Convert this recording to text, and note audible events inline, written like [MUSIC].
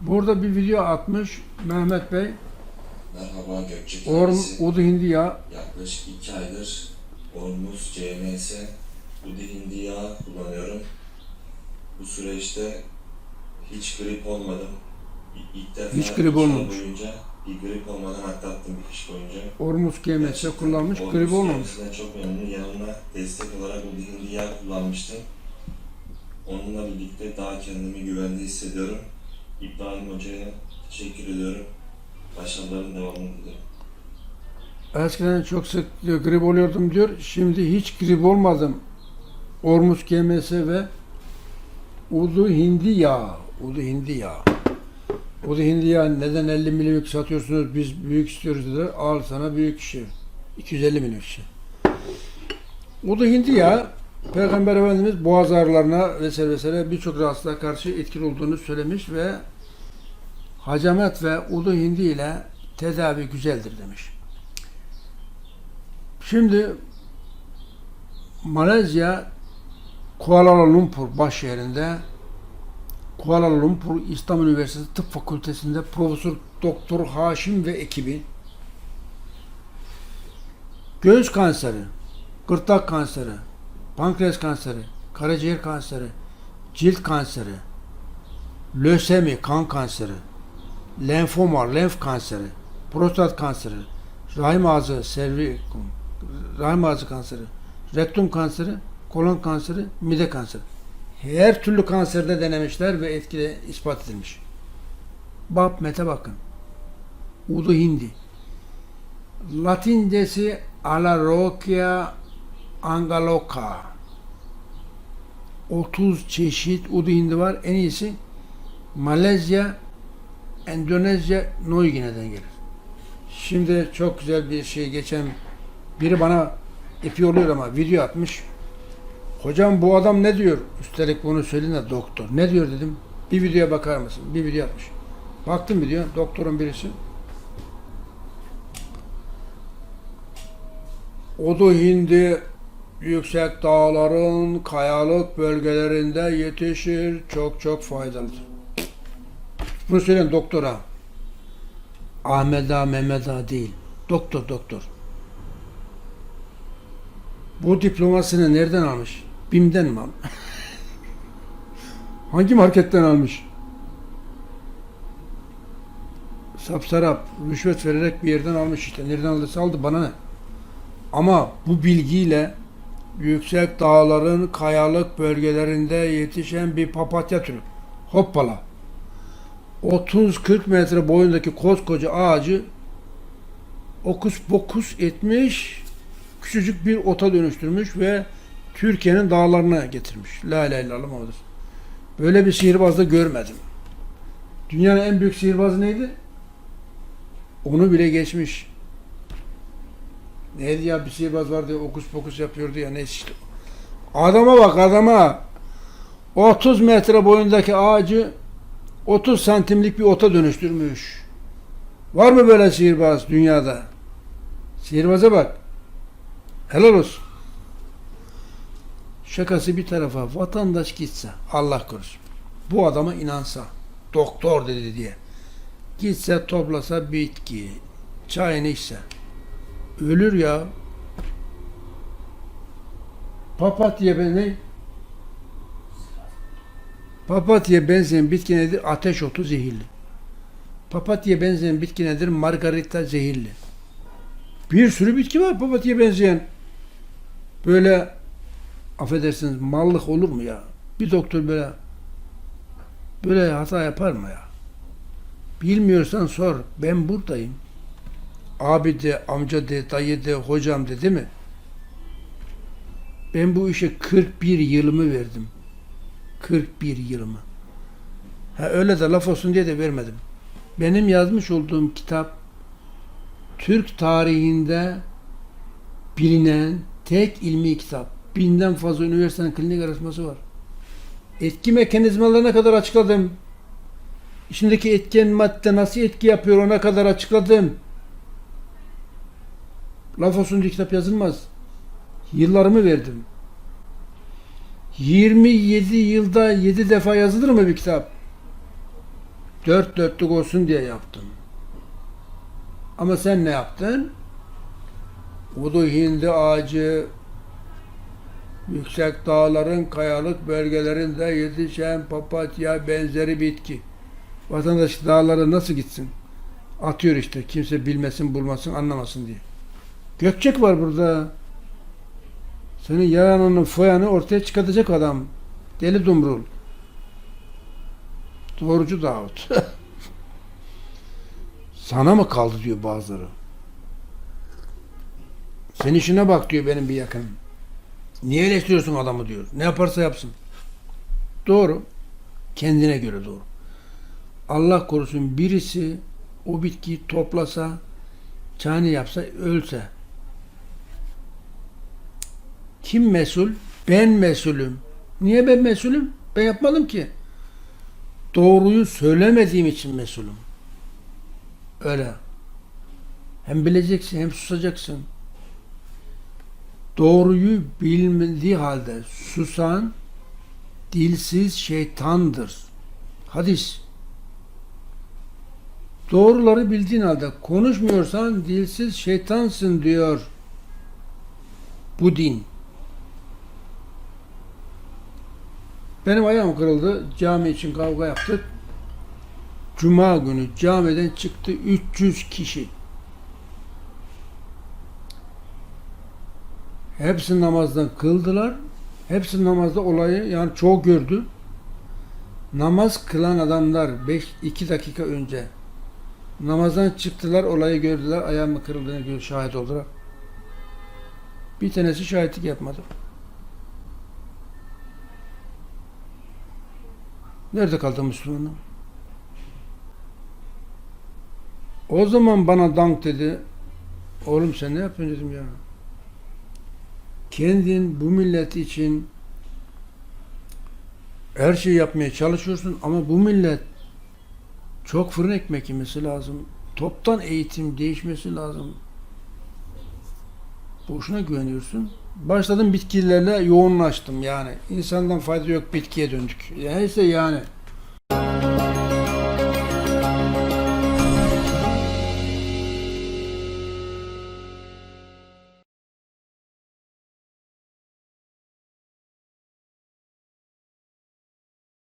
Burada bir video atmış Mehmet Bey. Merhaba Gökçe Orm Udu Hindiya. yaklaşık 2 aydır Ormuz CMS Udi Hindi yağı kullanıyorum. Bu süreçte hiç grip olmadım. İlk defa Hiç grip iki ay olmamış. boyunca bir grip olmadan atlattım bir kış boyunca. Ormus GMS kullanmış, Ormuz grip olmamış. CMS'den çok memnunum. Yanına destek olarak Udi Hindi yağı kullanmıştım. Onunla birlikte daha kendimi güvende hissediyorum. İbrahim Hoca'ya teşekkür ediyorum. Başarıların devamını diliyorum. Eskiden çok sık diyor, grip oluyordum diyor. Şimdi hiç grip olmadım. Ormus GMS ve Udu Hindi yağı. Udu Hindi yağı. Udu Hindi yağı neden 50 milimlik satıyorsunuz biz büyük istiyoruz dedi. Al sana büyük şişe. 250 milim şişe. Udu Hindi yağı Peygamber Efendimiz boğaz ağrılarına vesaire vesaire birçok rahatsızlığa karşı etkili olduğunu söylemiş ve hacamet ve udu hindi ile tedavi güzeldir demiş. Şimdi Malezya Kuala Lumpur baş şehrinde Kuala Lumpur İslam Üniversitesi Tıp Fakültesi'nde Profesör Doktor Haşim ve ekibi göğüs kanseri, gırtlak kanseri, pankreas kanseri, karaciğer kanseri, cilt kanseri, lösemi, kan kanseri, lenfoma, lenf kanseri, prostat kanseri, rahim ağzı, servikum, rahim ağzı kanseri, rektum kanseri, kolon kanseri, mide kanseri. Her türlü kanserde denemişler ve etkili ispat edilmiş. Bab mete bakın. Udu hindi. Latincesi Alarokia angaloka. 30 çeşit udu hindi var. En iyisi Malezya, Endonezya, Neuguinea'den gelir. Şimdi çok güzel bir şey geçen biri bana ipi oluyor ama video atmış. Hocam bu adam ne diyor? Üstelik bunu söyleyin de doktor. Ne diyor dedim. Bir videoya bakar mısın? Bir video atmış. Baktım video. Doktorun birisi. Odu hindi yüksek dağların kayalık bölgelerinde yetişir. Çok çok faydalıdır. Bunu söyleyen doktora. Ahmet Ağa değil. Doktor, doktor. Bu diplomasını nereden almış? BİM'den mi almış? [LAUGHS] Hangi marketten almış? Sapsarap, rüşvet vererek bir yerden almış işte. Nereden aldıysa aldı bana ne? Ama bu bilgiyle yüksek dağların kayalık bölgelerinde yetişen bir papatya türü. Hoppala. 30-40 metre boyundaki koskoca ağacı okus pokus etmiş, küçücük bir ota dönüştürmüş ve Türkiye'nin dağlarına getirmiş. La ilahe illallah Muhammed. Böyle bir sihirbaz da görmedim. Dünyanın en büyük sihirbazı neydi? Onu bile geçmiş. Neydi ya bir sihirbaz vardı okus pokus yapıyordu ya ne işte. Adama bak adama. 30 metre boyundaki ağacı 30 santimlik bir ota dönüştürmüş. Var mı böyle sihirbaz dünyada? Sihirbaza bak. Helal olsun. Şakası bir tarafa vatandaş gitse Allah korusun. Bu adama inansa doktor dedi diye. Gitse toplasa bitki çayını içse ölür ya. Papatya ben ne? Papatya benzeyen bitki nedir? Ateş otu zehirli. Papatya benzeyen bitki nedir? Margarita zehirli. Bir sürü bitki var papatya benzeyen. Böyle affedersiniz mallık olur mu ya? Bir doktor böyle böyle hata yapar mı ya? Bilmiyorsan sor. Ben buradayım. Abi de, amca de, dayı de, hocam de değil mi? Ben bu işe 41 yılımı verdim. 41 yılımı. Ha öyle de laf olsun diye de vermedim. Benim yazmış olduğum kitap Türk tarihinde bilinen tek ilmi kitap. Binden fazla üniversitenin klinik araştırması var. Etki mekanizmalarına kadar açıkladım. İçindeki etken madde nasıl etki yapıyor ona kadar açıkladım. Laf olsun diye kitap yazılmaz. Yıllarımı verdim. 27 yılda 7 defa yazılır mı bir kitap? dört dörtlük olsun diye yaptım. Ama sen ne yaptın? Udu hindi ağacı, yüksek dağların kayalık bölgelerinde yetişen papatya benzeri bitki. Vatandaş dağlara nasıl gitsin? Atıyor işte kimse bilmesin bulmasın anlamasın diye. Gökçek var burada. Senin yaranının foyanı ortaya çıkartacak adam. Deli Dumrul. Doğrucu Davut. [LAUGHS] Sana mı kaldı diyor bazıları. Sen işine bak diyor benim bir yakınım. Niye eleştiriyorsun adamı diyor. Ne yaparsa yapsın. Doğru. Kendine göre doğru. Allah korusun birisi o bitkiyi toplasa, çani yapsa, ölse. Kim mesul? Ben mesulüm. Niye ben mesulüm? Ben yapmadım ki. Doğruyu söylemediğim için mesulüm. Öyle. Hem bileceksin hem susacaksın. Doğruyu bilmediği halde susan dilsiz şeytandır. Hadis. Doğruları bildiğin halde konuşmuyorsan dilsiz şeytansın diyor bu din. Benim ayağım kırıldı. Cami için kavga yaptık. Cuma günü camiden çıktı 300 kişi. Hepsi namazdan kıldılar. Hepsi namazda olayı yani çoğu gördü. Namaz kılan adamlar 5 2 dakika önce namazdan çıktılar, olayı gördüler, ayağımı kırıldığını şahit oldular. Bir tanesi şahitlik yapmadı. Nerede kaldı Müslümanım? O zaman bana dank dedi. Oğlum sen ne yapıyorsun dedim ya. Kendin bu millet için her şeyi yapmaya çalışıyorsun ama bu millet çok fırın ekmek yemesi lazım. Toptan eğitim değişmesi lazım. Boşuna güveniyorsun. Başladım bitkilerle yoğunlaştım yani. İnsandan fayda yok bitkiye döndük. Neyse yani.